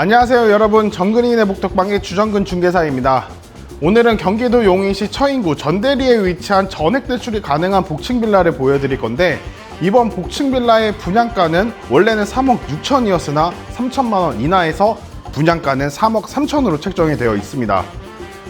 안녕하세요 여러분. 정근이네 복덕방의 주정근 중개사입니다. 오늘은 경기도 용인시 처인구 전대리에 위치한 전액 대출이 가능한 복층 빌라를 보여드릴 건데 이번 복층 빌라의 분양가는 원래는 3억 6천이었으나 3천만 원 이하에서 분양가는 3억 3천으로 책정이 되어 있습니다.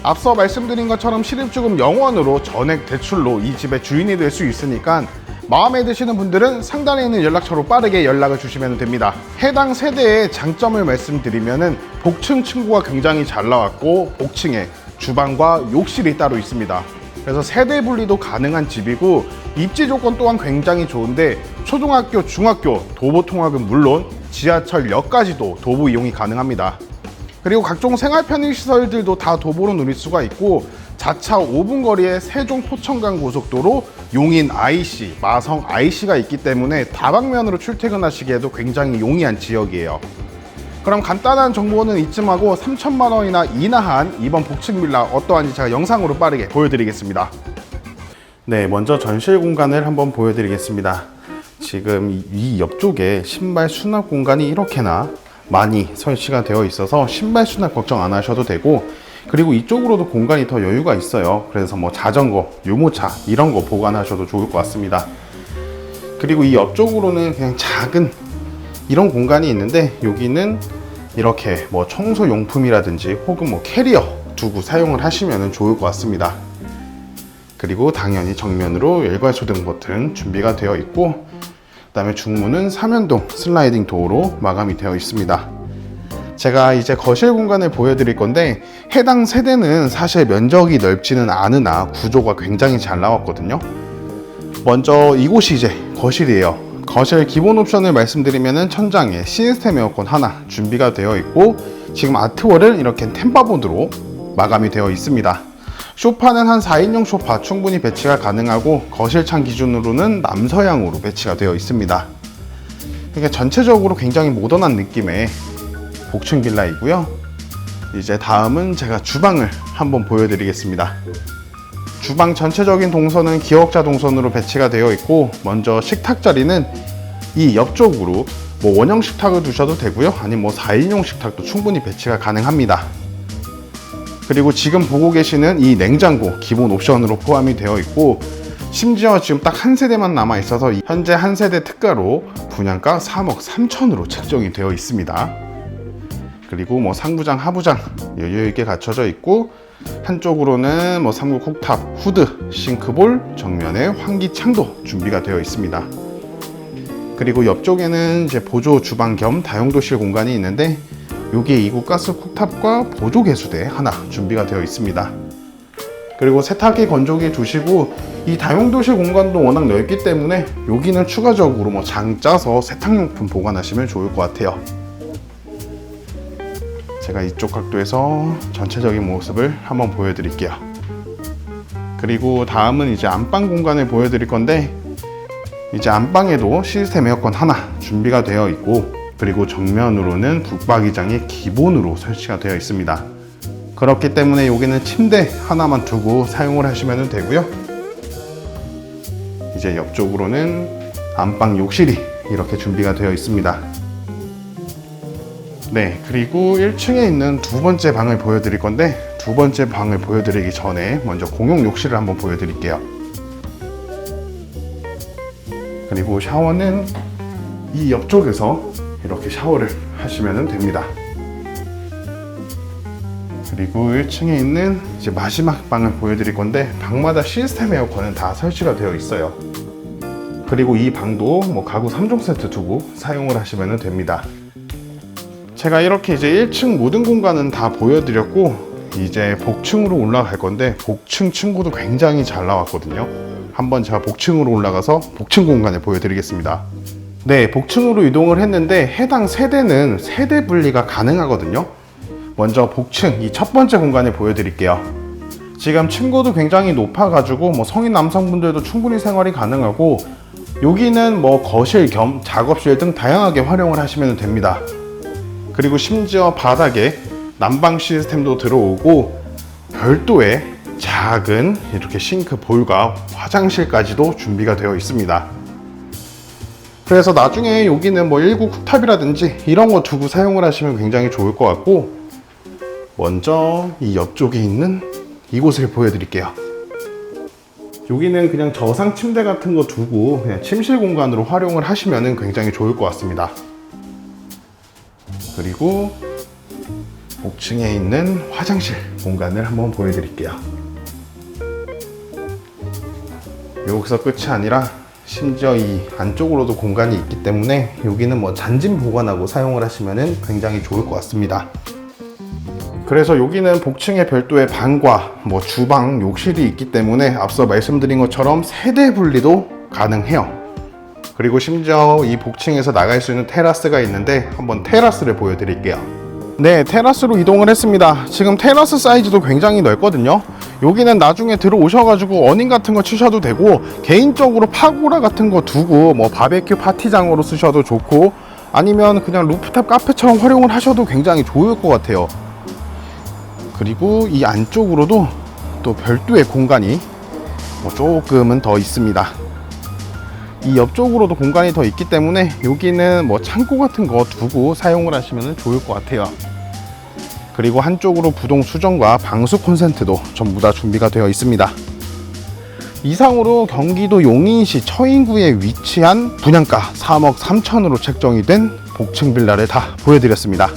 앞서 말씀드린 것처럼 실입주금 0원으로 전액 대출로 이 집의 주인이 될 수 있으니까 마음에 드시는 분들은 상단에 있는 연락처로 빠르게 연락을 주시면 됩니다. 해당 세대의 장점을 말씀드리면은 복층 층고가 굉장히 잘 나왔고 복층에 주방과 욕실이 따로 있습니다. 그래서 세대 분리도 가능한 집이고 입지 조건 또한 굉장히 좋은데 초등학교, 중학교, 도보 통학은 물론 지하철역까지도 도보 이용이 가능합니다. 그리고 각종 생활 편의 시설들도 다 도보로 누릴 수가 있고 자차 5분 거리에 세종 포천간 고속도로 용인 IC, 마성 IC가 있기 때문에 다방면으로 출퇴근하시기에도 굉장히 용이한 지역이에요. 그럼 간단한 정보는 이쯤하고 3천만 원이나 이하한 이번 복층 빌라 어떠한지 제가 영상으로 빠르게 보여드리겠습니다. 네, 먼저 전실 공간을 한번 보여드리겠습니다. 지금 이- 이 옆쪽에 신발 수납 공간이 이렇게나 많이 설치가 되어 있어서 신발 수납 걱정 안 하셔도 되고 그리고 이쪽으로도 공간이 더 여유가 있어요. 그래서 뭐 자전거, 유모차 이런 거 보관하셔도 좋을 것 같습니다. 그리고 이 옆쪽으로는 그냥 작은 이런 공간이 있는데 여기는 이렇게 뭐 청소 용품이라든지 혹은 뭐 캐리어 두고 사용을 하시면 좋을 것 같습니다. 그리고 당연히 정면으로 열과 소등 버튼 준비가 되어 있고 그 다음에 중문은 삼연동 슬라이딩 도어로 마감이 되어 있습니다. 제가 이제 거실 공간을 보여드릴 건데 해당 세대는 사실 면적이 넓지는 않으나 구조가 굉장히 잘 나왔거든요. 먼저 이곳이 이제 거실이에요. 거실 기본 옵션을 말씀드리면은 천장에 시스템 에어컨 하나 준비가 되어 있고 지금 아트월은 이렇게 템바보드로 마감이 되어 있습니다. 소파는 한 4인용 소파 충분히 배치가 가능하고 거실창 기준으로는 남서향으로 배치가 되어 있습니다. 그러니까 전체적으로 굉장히 모던한 느낌의 복층 빌라이고요. 이제 다음은 제가 주방을 한번 보여드리겠습니다. 주방 전체적인 동선은 기역자 동선으로 배치가 되어 있고 먼저 식탁 자리는 이 옆쪽으로 뭐 원형 식탁을 두셔도 되고요. 아니면 뭐 4인용 식탁도 충분히 배치가 가능합니다. 그리고 지금 보고 계시는 이 냉장고 기본 옵션으로 포함이 되어 있고 심지어 지금 딱 한 세대만 남아 있어서 현재 한 세대 특가로 분양가 3억 3천으로 책정이 되어 있습니다. 그리고 뭐 상부장, 하부장 여유 있게 갖춰져 있고 한쪽으로는 뭐 삼국 쿡탑, 후드, 싱크볼, 정면에 환기창도 준비가 되어 있습니다. 그리고 옆쪽에는 이제 보조 주방 겸 다용도실 공간이 있는데 여기에 이구 가스 쿡탑과 보조 개수대 하나 준비가 되어 있습니다. 그리고 세탁기 건조기 두시고 이 다용도실 공간도 워낙 넓기 때문에 여기는 추가적으로 뭐 장 짜서 세탁용품 보관하시면 좋을 것 같아요. 제가 이쪽 각도에서 전체적인 모습을 한번 보여드릴게요. 그리고 다음은 이제 안방 공간을 보여드릴 건데 이제 안방에도 시스템 에어컨 하나 준비가 되어 있고 그리고 정면으로는 북박이장이 기본으로 설치가 되어 있습니다. 그렇기 때문에 여기는 침대 하나만 두고 사용을 하시면 되고요. 이제 옆쪽으로는 안방 욕실이 이렇게 준비가 되어 있습니다. 네, 그리고 1층에 있는 두 번째 방을 보여드릴 건데 두 번째 방을 보여드리기 전에 먼저 공용 욕실을 한번 보여드릴게요. 그리고 샤워는 이 옆쪽에서 이렇게 샤워를 하시면 됩니다. 그리고 1층에 있는 이제 마지막 방을 보여드릴 건데 방마다 시스템 에어컨은 다 설치가 되어 있어요. 그리고 이 방도 뭐 가구 3종 세트 두고 사용을 하시면 됩니다. 제가 이렇게 이제 1층 모든 공간은 다 보여드렸고 이제 복층으로 올라갈 건데 복층 층고도 굉장히 잘 나왔거든요. 한번 제가 복층으로 올라가서 복층 공간을 보여드리겠습니다. 네, 복층으로 이동을 했는데 해당 세대는 세대 분리가 가능하거든요. 먼저 복층 이 첫 번째 공간을 보여드릴게요. 지금 층고도 굉장히 높아 가지고 뭐 성인 남성분들도 충분히 생활이 가능하고 여기는 뭐 거실 겸 작업실 등 다양하게 활용을 하시면 됩니다. 그리고 심지어 바닥에 난방 시스템도 들어오고 별도의 작은 이렇게 싱크 볼과 화장실까지도 준비가 되어 있습니다. 그래서 나중에 여기는 뭐 일구 쿡탑이라든지 이런 거 두고 사용을 하시면 굉장히 좋을 것 같고 먼저 이 옆쪽에 있는 이곳을 보여드릴게요. 여기는 그냥 저상 침대 같은 거 두고 침실 공간으로 활용을 하시면 굉장히 좋을 것 같습니다. 그리고 옥층에 있는 화장실 공간을 한번 보여드릴게요. 여기서 끝이 아니라 심지어 이 안쪽으로도 공간이 있기 때문에 여기는 뭐 잔짐 보관하고 사용을 하시면 굉장히 좋을 것 같습니다. 그래서 여기는 복층에 별도의 방과 뭐 주방, 욕실이 있기 때문에 앞서 말씀드린 것처럼 세대 분리도 가능해요. 그리고 심지어 이 복층에서 나갈 수 있는 테라스가 있는데 한번 테라스를 보여드릴게요. 네, 테라스로 이동을 했습니다. 지금 테라스 사이즈도 굉장히 넓거든요. 여기는 나중에 들어오셔가지고 어닝 같은 거 치셔도 되고 개인적으로 파고라 같은 거 두고 뭐 바베큐 파티장으로 쓰셔도 좋고 아니면 그냥 루프탑 카페처럼 활용을 하셔도 굉장히 좋을 것 같아요. 그리고 이 안쪽으로도 또 별도의 공간이 뭐 조금은 더 있습니다. 이 옆쪽으로도 공간이 더 있기 때문에 여기는 뭐 창고 같은 거 두고 사용을 하시면 좋을 것 같아요. 그리고 한쪽으로 부동 수정과 방수 콘센트도 전부 다 준비가 되어 있습니다. 이상으로 경기도 용인시 처인구에 위치한 분양가 3억 3천으로 책정이 된 복층 빌라를 다 보여드렸습니다.